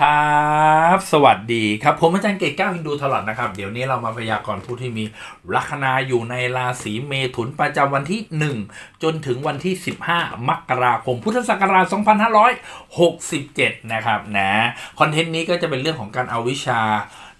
ครับ สวัสดีครับ ผมอาจารย์เกตก้าวฮินดูตลอดนะครับ เดี๋ยวนี้เรามาพยากรณ์ผู้ที่มีลัคนาอยู่ในราศีเมถุนประจำวันที่ 1 จนถึงวันที่ 15 มกราคม พุทธศักราช 2567 นะครับนะ คอนเทนต์นี้ก็จะเป็นเรื่องของการเอาวิชา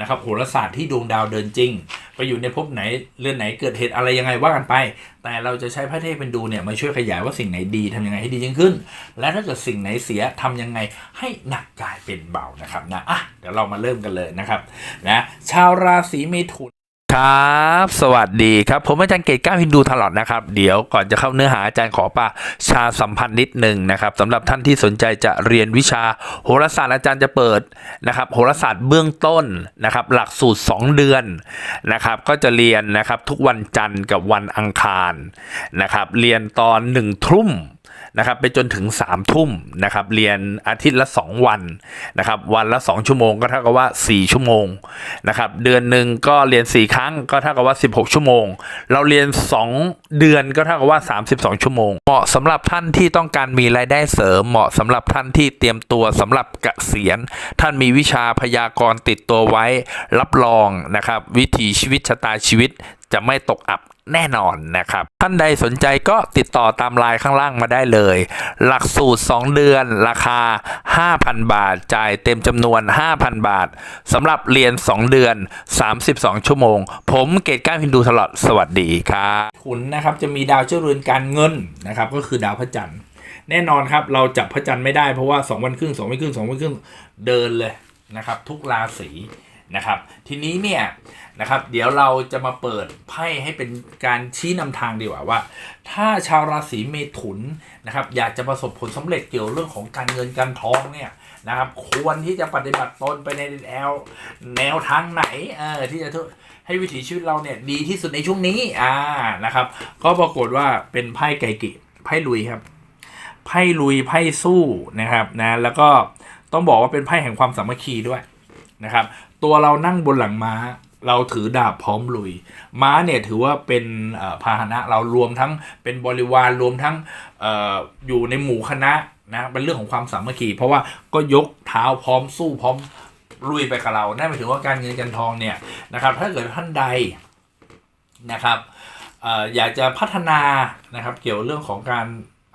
นะครับโหราศาสตร์ที่ดวงดาวเดินจริง ไปอยู่ในภพไหนเรือนไหนเกิดเหตุอะไรยังไงว่ากันไป แต่เราจะใช้พระเทพเป็นดูเนี่ยมาช่วยขยายว่าสิ่งไหนดีทำยังไงให้ดียิ่งขึ้น และถ้าเกิดสิ่งไหนเสียทำยังไงให้หนักกลายเป็นเบานะครับนะอะเดี๋ยวเรามาเริ่มกันเลยนะครับนะชาวราศีเมถุน ครับ สวัสดีครับ ผมอาจารย์เกตก้าฮินดูตลอดนะครับ เดี๋ยวก่อนจะเข้าเนื้อหาอาจารย์ขอประชาสัมพันธ์นิดหนึ่งนะครับสำหรับท่านที่สนใจจะเรียนวิชาโหราศาสตร์อาจารย์จะเปิดนะครับโหราศาสตร์เบื้องต้นนะครับ หลักสูตร 2 เดือนนะครับ ก็จะเรียนนะครับทุกวันจันทร์กับวันอังคารนะครับ เรียนตอน1ทุ่ม นะครับไปจนถึง3ามทุ่มนะครับเรียนอาทิตย์ละ 2 วันนะครับวันละ 2 ชั่วโมงก็เท่ากับว่า 4 ชั่วโมงนะครับเดือนหนึ่งก็เรียน 4 ครั้งก็เท่ากับว่า 16 ชั่วโมง เราเรียน 2 เดือนก็เท่ากับว่า 32 ชั่วโมง เหมาะสำหรับท่านที่ต้องการมีรายได้เสริม เหมาะสำหรับท่านที่เตรียมตัวสำหรับเกษียณ ท่านมีวิชาพยากรณ์ติดตัวไว้รับรองนะครับวิถีชีวิตชะตาชีวิต จะไม่ตกอับแน่นอนนะครับ ท่านใดสนใจก็ติดต่อตามไลน์ข้างล่างมาได้เลย หลักสูตร 2 เดือน ราคา 5,000 บาท จ่ายเต็มจำนวน 5,000 บาทสำหรับเรียน 2 เดือน 32 ชั่วโมง ผมเกตก้าวฮินดูตลอดสวัสดีครับคุณนะครับจะมีดาวเจ้าเรือนการเงินนะครับก็คือดาวพระจันทร์แน่นอนครับเราจับพระจันทร์ไม่ได้เพราะว่า 2 วันครึ่ง2วันครึ่ง2วันครึ่งเดินเลยนะครับ ทุกราศี นะครับ ทีนี้เนี่ยนะครับ เดี๋ยวเราจะมาเปิดไพ่ให้เป็นการชี้นำทางดีกว่าว่า ถ้าชาวราศีเมถุนนะครับ อยากจะประสบผลสำเร็จเกี่ยวเรื่องของการเงินการทองเนี่ยนะครับ ควรที่จะปฏิบัติตนไปในแนวแนวทางไหนเออที่จะให้วิถีชีวิตเราเนี่ยดีที่สุดในช่วงนี้อ่านะครับ ก็ปรากฏว่าเป็นไพ่ไก่กิไพ่ลุยครับไพ่ลุยไพ่สู้นะครับนะแล้วก็ต้องบอกว่าเป็นไพ่แห่งความสามัคคีด้วย นะครับ ตัวเรานั่งบนหลังม้า เราถือดาบพร้อมลุย ม้าเนี่ยถือว่าเป็นพาหนะเรารวมทั้งเป็นบริวารรวมทั้งอออยู่ในหมู่คณะนะเป็นเรื่องของความสามัคคีเพราะว่าก็ยกเท้าพร้อมสู้พร้อมลุยไปกับเรา นั่นหมายถึงว่าการเงินการทองเนี่ยนะครับ ถ้าเกิดท่านใดนะครับอออยากจะพัฒนานะครับ เกี่ยวเรื่องของการ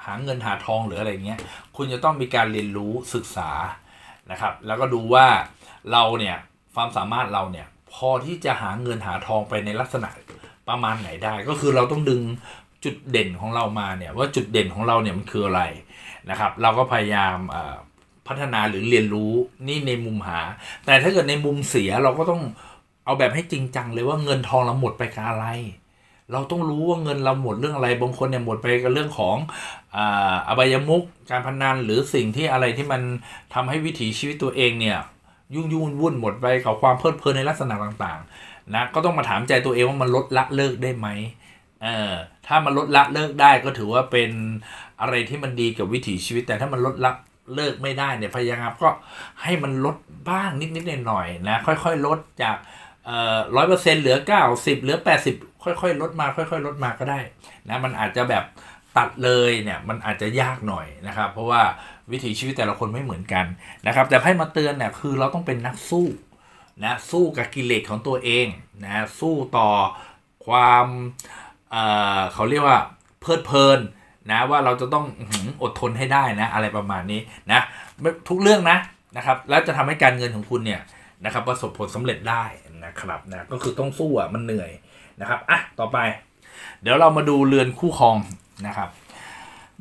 หาเงินหาทองหรืออะไรเงี้ย คุณจะต้องมีการเรียนรู้ศึกษานะครับ แล้วก็ดูว่า เราเนี่ยความสามารถเราเนี่ยพอที่จะหาเงินหาทองไปในลักษณะประมาณไหนได้ ก็คือเราต้องดึงจุดเด่นของเรามาเนี่ยว่าจุดเด่นของเราเนี่ยมันคืออะไรนะครับ เราก็พยายามพัฒนาหรือเรียนรู้นี่ในมุมหา แต่ถ้าเกิดในมุมเสียเราก็ต้องเอาแบบให้จริงจังเลยว่าเงินทองเราหมดไปกับอะไร เราต้องรู้ว่าเงินเราหมดเรื่องอะไรบางคนเนี่ยหมดไปกับเรื่องของอบายมุกการพนันหรือสิ่งที่อะไรที่มันทำให้วิถีชีวิตตัวเองเนี่ย ยุ่งยุ่งวุ่นหมดไปกับความเพลิดเพลินในลักษณะต่างๆนะก็ต้องมาถามใจตัวเองว่ามันลดละเลิกได้ไหมเออถ้ามันลดละเลิกได้ก็ถือว่าเป็นอะไรที่มันดีกับวิถีชีวิตแต่ถ้ามันลดละเลิกไม่ได้เนี่ยพยายามก็ให้มันลดบ้างนิดๆหน่อยๆนะค่อยๆลดจากเออร้อยเปอร์เซ็นต์เหลือเก้าสิบเหลือแปดสิบค่อยๆ ลดมา ค่อยๆ ลดมาก็ได้นะมันอาจจะแบบตัดเลยเนี่ยมันอาจจะยากหน่อยนะครับ เพราะว่าวิถีชีวิตแต่ละคนไม่เหมือนกันนะครับ แต่ให้มาเตือนเนี่ยคือเราต้องเป็นนักสู้นะสู้กับกิเลสของตัวเองนะสู้ต่อความเเขาเรียกว่าเพลิดเพลินนะว่าเราจะต้องอื้อหืออดทนให้ได้นะ อะไรประมาณนี้นะไม่ทุกเรื่องนะนะครับ แล้วจะทำให้การเงินของคุณเนี่ยนะครับประสบผลสำเร็จได้นะครับนะก็คือต้องสู้อะมันเหนื่อยนะครับอะต่อไป เดี๋ยวเรามาดูเรือนคู่ครองนะครับ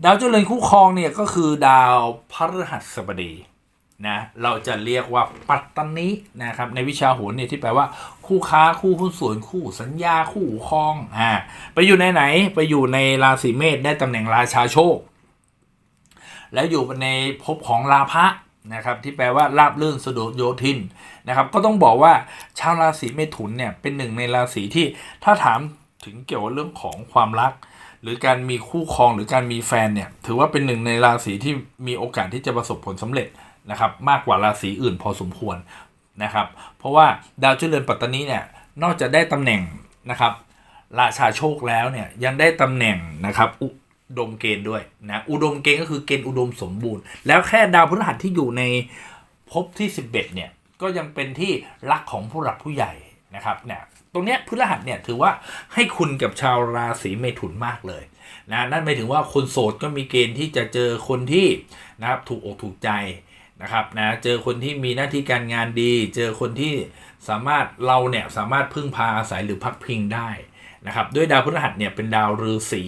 ดาวเจ้าเรือนคู่ครองเนี่ยก็คือดาวพฤหัสบดีนะเราจะเรียกว่าปัตตานินะครับในวิชาโหรเนี่ยที่แปลว่าคู่ค้าคู่หุ้นส่วนคู่สัญญาคู่ครองอ่าไปอยู่ในไหนไปอยู่ในราศีเมษได้ตำแหน่งราชาโชค แล้วอยู่ในภพของลาภะนะครับที่แปลว่าราบรื่นสะดวกโยทินนะครับก็ต้องบอกว่าชาวราศีเมถุนเนี่ยเป็นหนึ่งในราศีที่ถ้าถามถึงเกี่ยวกับเรื่องของความรัก หรือการมีคู่ครองหรือการมีแฟนเนี่ย ถือว่าเป็นหนึ่งในราศีที่มีโอกาสที่จะประสบผลสำเร็จนะครับ มากกว่าราศีอื่นพอสมควรนะครับ เพราะว่าดาวเจริญปัตตานีเนี่ยนอกจากได้ตำแหน่งนะครับราชาโชคแล้วเนี่ยยังได้ตำแหน่งนะครับอุดมเกณฑ์ด้วยนะอุดมเกณฑ์ก็คือเกณฑ์อุดมสมบูรณ์ แล้วแค่ดาวพฤหัสที่อยู่ในภพที่ 11เนี่ยก็ยังเป็นที่รักของผู้หลักผู้ใหญ่ นะครับเนี่ยตรงเนี้ยพฤหัสเนี่ยถือว่าให้คุณกับชาวราศีเมถุนมากเลยนะนั่นหมายถึงว่าคนโสดก็มีเกณฑ์ที่จะเจอคนที่นะครับถูกอกถูกใจนะครับนะเจอคนที่มีหน้าที่การงานดี เจอคนที่สามารถเราเนี่ยสามารถพึ่งพาอาศัยหรือพักพิงได้นะครับด้วยดาวพฤหัสเนี่ยเป็นดาวฤาษี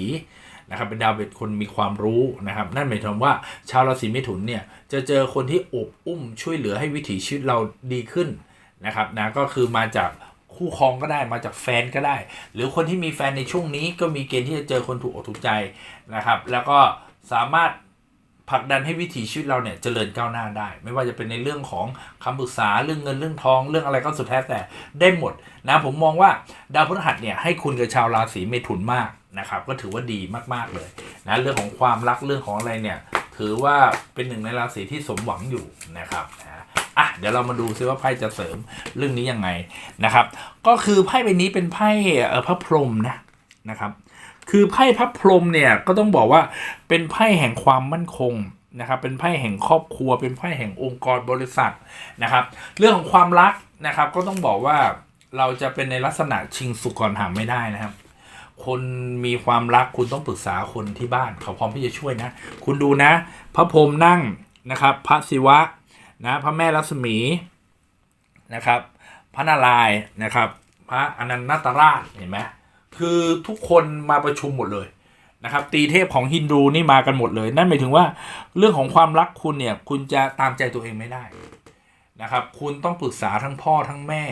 นะครับเป็นดาวเป็นคนมีความรู้นะครับ นั่นหมายความว่าชาวราศีเมถุนเนี่ยจะเจอคนที่อบอุ้มช่วยเหลือให้วิถีชีวิตเราดีขึ้นนะครับนะก็คือมาจาก คู่ครองก็ได้มาจากแฟนก็ได้ หรือคนที่มีแฟนในช่วงนี้ก็มีเกณฑ์ที่จะเจอคนถูกอกถูกใจนะครับ แล้วก็สามารถผลักดันให้วิถีชีวิตเราเนี่ยเจริญก้าวหน้าได้ ไม่ว่าจะเป็นในเรื่องของคำปรึกษาเรื่องเงินเรื่องทอง เรื่องอะไรก็สุดแท้แต่ได้หมดนะผมมองว่าดาวพฤหัสเนี่ยให้คุณกับชาวราศีเมถุนมากนะครับ ก็ถือว่าดีมากๆเลยนะเรื่องของความรักเรื่องของอะไรเนี่ย ถือว่าเป็นหนึ่งในราศีที่สมหวังอยู่นะครับนะ อะเดี๋ยวเรามาดูซิว่าไพ่จะเสริมเรื่องนี้ยังไงนะครับ ก็คือไพ่ใบนี้เป็นไพ่เออพระพรหมนะนะครับ คือไพ่พระพรหมเนี่ยก็ต้องบอกว่าเป็นไพ่แห่งความมั่นคงนะครับ เป็นไพ่แห่งครอบครัว เป็นไพ่แห่งองค์กรบริษัทนะครับ เรื่องของความรักนะครับ ก็ต้องบอกว่าเราจะเป็นในลักษณะชิงสุกก่อนหามไม่ได้นะครับคนมีความรักคุณต้องปรึกษาคนที่บ้านเขาพร้อมที่จะช่วยนะ คุณดูนะ พระพรหมนั่งนะครับ พระศิวะ นะพระแม่ลักษมีนะครับ พระนารายณ์นะครับ พระอนันตราชเห็นไหมคือทุกคนมาประชุมหมดเลยนะครับตีเทพของฮินดูนี่มากันหมดเลย นั่นหมายถึงว่าเรื่องของความรักคุณเนี่ยคุณจะตามใจตัวเองไม่ได้นะครับคุณต้องปรึกษาทั้งพ่อทั้งแม่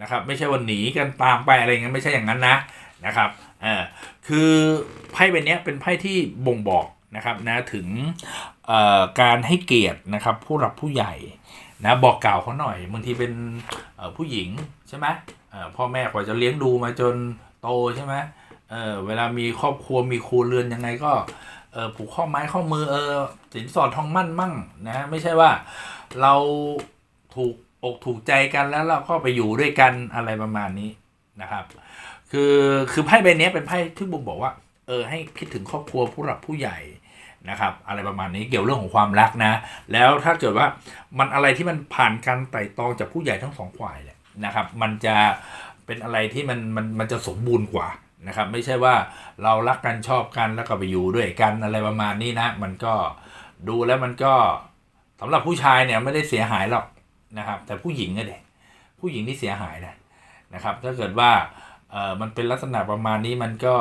นะครับไม่ใช่วันหนีกันตามไปอะไรอย่างนั้นไม่ใช่อย่างนั้นนะนะครับเออคือไพ่ใบนี้เป็นไพ่ที่บ่งบอก นะครับนะถึงการให้เกียรตินะครับผู้หลักผู้ใหญ่นะบอกกล่าวเขาหน่อยบางทีเป็นผู้หญิงใช่ไหมพ่อแม่กว่าจะเลี้ยงดูมาจนโตใช่ไหมเออเวลามีครอบครัวมีครัวเรือนยังไงก็เออผูกข้อไม้ข้อมือเออสินสอดทองมั่นมั่งนะไม่ใช่ว่าเราถูกอกถูกใจกันแล้วเราก็ไปอยู่ด้วยกันอะไรประมาณนี้นะครับ คือคือไพ่ใบนี้เป็นไพ่ที่บุมบอกว่าเออให้คิดถึงครอบครัวผู้หลักผู้ใหญ่ นะครับอะไรประมาณนี้เกี่ยวเรื่องของความรักนะ แล้วถ้าเกิดว่ามันอะไรที่มันผ่านการไต่ตองจากผู้ใหญ่ทั้งสองฝ่ายเนี่ยนะครับ มันจะเป็นอะไรที่มันมันมันจะสมบูรณ์กว่านะครับ ไม่ใช่ว่าเรารักกันชอบกันแล้วก็ไปอยู่ด้วยกันอะไรประมาณนี้นะ มันก็ดูแล้วมันก็สำหรับผู้ชายเนี่ยไม่ได้เสียหายหรอกนะครับ แต่ผู้หญิงเนี่ยเด็ผู้หญิงที่เสียหายนะนะครับ ถ้าเกิดว่า เออมันเป็นลักษณะประมาณนี้มันก็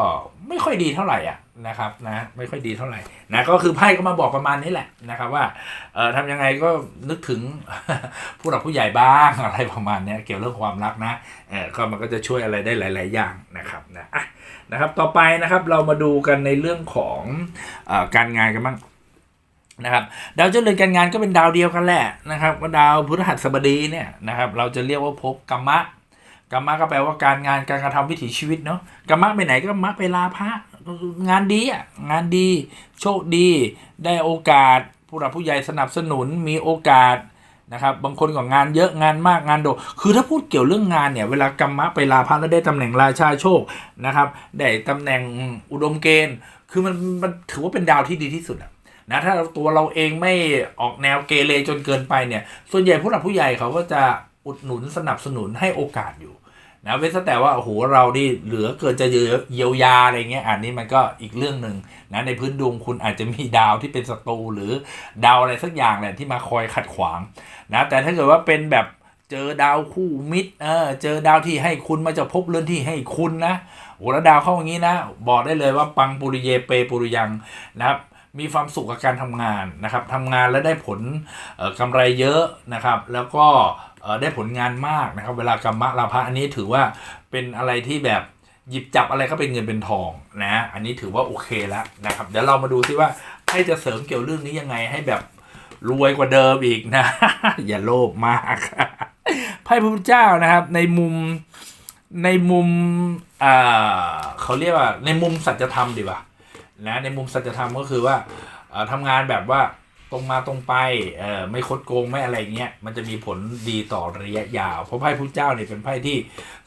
ไม่ค่อยดีเท่าไหร่อะนะครับนะไม่ค่อยดีเท่าไหร่นะก็คือไพ่ก็มาบอกประมาณนี้แหละนะครับว่าเออทำยังไงก็นึกถึงผู้หลักผู้ใหญ่บ้างอะไรประมาณนี้เกี่ยวเรื่องความรักนะเออก็มันก็จะช่วยอะไรได้หลาย ๆ อย่างนะครับนะอะนะครับต่อไปนะครับเรามาดูกันในเรื่องของอการงานกันบ้างนะครับดาวเจ้าเรือนการงานก็เป็นดาวเดียวกันแหละนะครับก็ดาวพฤหัสบดีเนี่ยนะครับเราจะเรียกว่าภพกรรมะ กรรมะก็แปลว่าการงานการกระทำวิถีชีวิตเนาะกรรมะไปไหนก็มะไปลาพระงานดีอะงานดี โชคดี ได้โอกาส ผู้หลักผู้ใหญ่สนับสนุนมีโอกาสนะครับบางคนก็งานเยอะงานมากงานโด คือถ้าพูดเกี่ยวเรื่องงานเนี่ย เวลากรรมะไปลาพระแล้วได้ตำแหน่งราชาโชคนะครับได้ตำแหน่งอุดมเกณฑ์ คือมันมันถือว่าเป็นดาวที่ดีที่สุดอะนะถ้าตัวเราเองไม่ออกแนวเกเรจนเกินไปเนี่ย ส่วนใหญ่ผู้หลักผู้ใหญ่เขาก็จะอุดหนุนสนับสนุนให้โอกาสอยู่ นะเว้นแต่ว่าโอ้โหเรานี่เหลือเกินจะเยียวยาอะไรเงี้ยอันนี้มันก็อีกเรื่องหนึ่งนะในพื้นดวงคุณอาจจะมีดาวที่เป็นศัตรูหรือดาวอะไรสักอย่างแหละที่มาคอยขัดขวางนะแต่ถ้าเกิดว่าเป็นแบบเจอดาวคู่มิตรเออเจอดาวที่ให้คุณมาจะพบเรือนที่ให้คุณนะโอ้แล้วดาวเข้าอย่างนี้นะ บอกได้เลยว่าปังปุริเยเปปุริยังนะครับมีความสุขกับการทำงานนะครับทำงานแล้วได้ผลเอ่อกำไรเยอะนะครับ แล้วก็ ได้ผลงานมากนะครับ เวลากรรมะลาภะอันนี้ถือว่าเป็นอะไรที่แบบหยิบจับอะไรก็เป็นเงินเป็นทองนะอันนี้ถือว่าโอเคแล้วนะครับ เดี๋ยวเรามาดูซิว่าให้จะเสริมเกี่ยวเรื่องนี้ยังไงให้แบบรวยกว่าเดิมอีกนะ อย่าโลภมากไพ่พระพุทธเจ้านะครับ ในมุมในมุมอ่าเขาเรียกว่า ในมุมสัจธรรมดีกว่านะในมุมสัจธรรมก็คือว่าเอ่อทำงานแบบว่า ตรงมาตรงไปเอ่อไม่คดโกงไม่อะไรเงี้ยมันจะมีผลดีต่อระยะยาว เพราะไพ่พุทธเจ้าเนี่ยเป็นไพ่ที่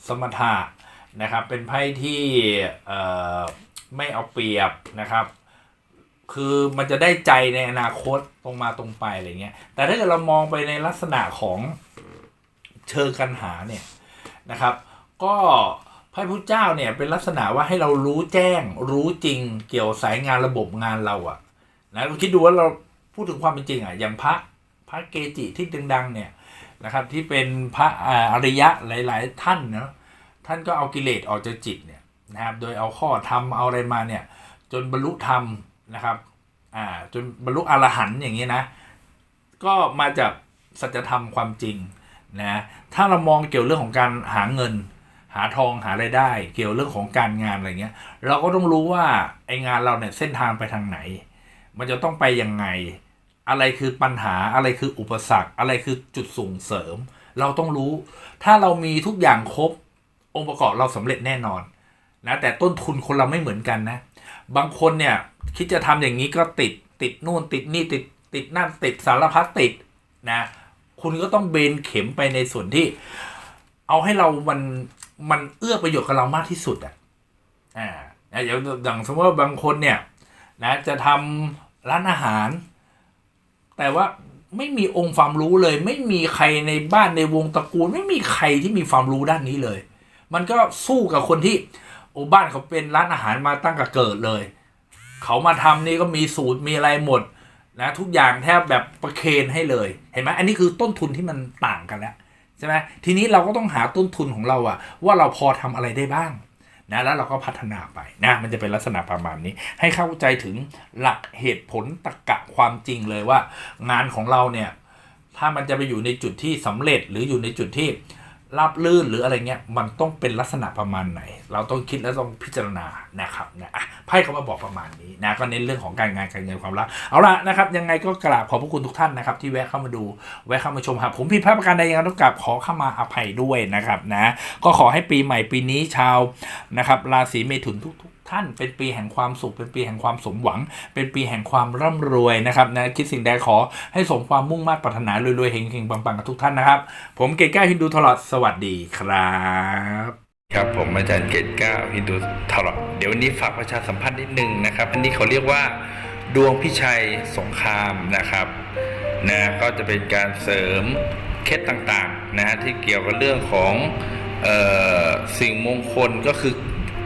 สมถะนะครับ เป็นไพ่ที่เอ่อไม่เอาเปรียบนะครับ คือมันจะได้ใจในอนาคตตรงมาตรงไปอะไรเงี้ยแต่ถ้าเกิดเรามองไปในลักษณะของเชิงกันหาเนี่ยนะครับ ก็พระพุทธเจ้าเนี่ยเป็นลักษณะว่าให้เรารู้แจ้งรู้จริงเกี่ยวสายงานระบบงานเราอะนะเราคิดดูว่าเรา พูดถึงความเป็นจริงอะอย่างพระพระเกจิที่ดังๆเนี่ยนะครับที่เป็นพระอ่าอริยะหลาย ๆ ท่านเนาะท่านก็เอากิเลสออกจากจิตเนี่ยนะครับโดยเอาข้อธรรมเอาอะไรมาเนี่ยจนบรรลุธรรมนะครับอ่าจนบรรลุอรหันต์อย่างนี้นะก็มาจากสัจธรรมความจริงนะถ้าเรามองเกี่ยวเรื่องของการหาเงิน หาทองหาไรายได้ เกี่ยวเรื่องของการงานอะไรเงี้ยเราก็ต้องรู้ว่าไองานเราเนี่ยเส้นทางไปทางไหน มันจะต้องไปยังไง อะไรคือปัญหาอะไรคืออุปสรรค อะไรคือจุดส่งเสริม เราต้องรู้ ถ้าเรามีทุกอย่างครบองค์ประกอบเราสำเร็จแน่นอนนะแต่ต้นทุนคนเราไม่เหมือนกันนะ บางคนเนี่ยคิดจะทำอย่างนี้ก็ติดติดนู่นติดนี่ติดติดนั่นติดสารพัดติดนะคุณก็ต้องเบนเข็มไปในส่วนที่ เอาให้เรามันมันเอื้อประโยชน์กับเรามากที่สุดอะอ่าอย่างอย่างสมมติว่าบางคนเนี่ยนะจะทำร้านอาหาร แต่ว่าไม่มีองค์ความรู้เลย ไม่มีใครในบ้านในวงตระกูล ไม่มีใครที่มีความรู้ด้านนี้เลย มันก็สู้กับคนที่โอ้บ้านเขาเป็นร้านอาหารมาตั้งแต่เกิดเลย เขามาทำนี่ก็มีสูตรมีอะไรหมดนะทุกอย่างแทบแบบประเคนให้เลย เห็นไหมอันนี้คือต้นทุนที่มันต่างกันแล้วใช่ไหมทีนี้เราก็ต้องหาต้นทุนของเราอะว่าเราพอทำอะไรได้บ้าง นะแล้วเราก็พัฒนาไปนะมันจะเป็นลักษณะประมาณนี้ ให้เข้าใจถึงหลักเหตุผลตรกกะความจริงเลยว่า งานของเราเนี่ยถ้ามันจะไปอยู่ในจุดที่สำเร็จหรืออยู่ในจุดที่ ราบลื่นหรืออะไรเงี้ยมันต้องเป็นลักษณะประมาณไหน เราต้องคิดและต้องพิจารณานะครับนะอะไพ่เขามาบอกประมาณนี้นะก็เน้นเรื่องของการงานการเงินความรักเอาละนะครับ ยังไงก็กราบขอบพระคุณทุกท่านนะครับ ที่แวะเข้ามาดูแวะเข้ามาชมครับผมผิดพลาดประการใดยังไงต้องกราบขอเข้ามาอภัยด้วยนะครับนะก็ขอให้ปีใหม่ปีนี้ชาวนะครับราศีเมถุนทุกๆ ท่านเป็นปีแห่งความสุข เป็นปีแห่งความสมหวัง เป็นปีแห่งความร่ำรวยนะครับนะคิดสิ่งใดขอให้สมความมุ่งมั่นปรารถนารวยๆเฮงๆปังๆกับทุกท่านนะครับ ผมเกศแก้วฮินดูทลอดสวัสดีครับ ครับผมอาจารย์เกศแก้วฮินดูทลอดเดี๋ยววันนี้ฝากประชาสัมพันธ์นิดนึงนะครับ อันนี้เขาเรียกว่า ดวงพิชัยสงครามนะครับนะก็จะเป็นการเสริมเคล็ดต่างๆนะฮะที่เกี่ยวกับเรื่องของเออสิ่งมงคลก็คือ